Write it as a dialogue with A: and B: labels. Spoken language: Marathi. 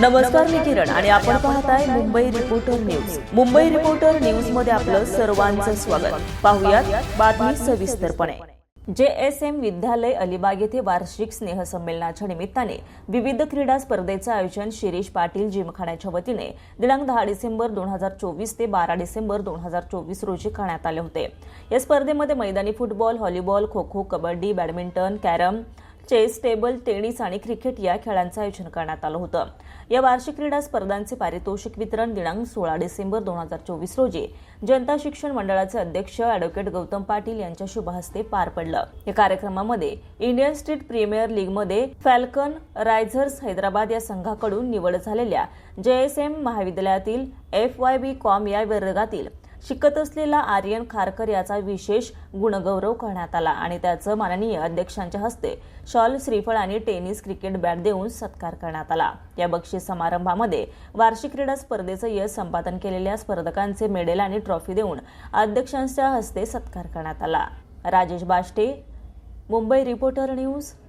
A: नमस्कार मी किरण आणि आपण पाहताय Mumbai reporter news Mumbai reporter न्यूजमध्ये आपलं सर्वांचं स्वागत. पाहुयात बातमी सविस्तरपणे. जे एस एम विद्यालय अलिबाग येथे वार्षिक स्नेहसंमेलनाच्या निमित्ताने विविध क्रीडा स्पर्धेचं आयोजन शिरीष पाटील जिमखान्याच्या वतीने दिनांक दहा डिसेंबर दोन हजार चोवीस ते बारा डिसेंबर दोन हजार चोवीस रोजी करण्यात आले होते. या स्पर्धेमध्ये मैदानी football volleyball kho kho kabaddi badminton carrom chess table tennis आणि क्रिकेट या खेळांचं आयोजन करण्यात आलं होतं. या वार्षिक क्रीडा स्पर्धांचे पारितोषिक वितरण दिनांक सोळा डिसेंबर दोन हजार चोवीस रोजी जनता शिक्षण मंडळाचे अध्यक्ष अॅडव्होकेट गौतम पाटील यांच्या शुभहस्ते पार पडलं. या कार्यक्रमामध्ये इंडियन स्ट्रीट प्रीमियर लीगमध्ये फॅल्कन रायझर्स हैदराबाद या संघाकडून निवड झालेल्या जेएसएम महाविद्यालयातील एफ वाय बी कॉम या वर्गातील शिकत असलेला आर्यन खारकर याचा विशेष गुणगौरव करण्यात आला आणि त्याचं माननीय अध्यक्षांच्या हस्ते शॉल श्रीफळ आणि टेनिस क्रिकेट बॅट देऊन सत्कार करण्यात आला. या बक्षीस समारंभामध्ये वार्षिक क्रीडा स्पर्धेचं यश संपादन केलेल्या स्पर्धकांचे मेडल आणि ट्रॉफी देऊन अध्यक्षांच्या हस्ते सत्कार करण्यात आला. Rajesh Bashte Mumbai reporter news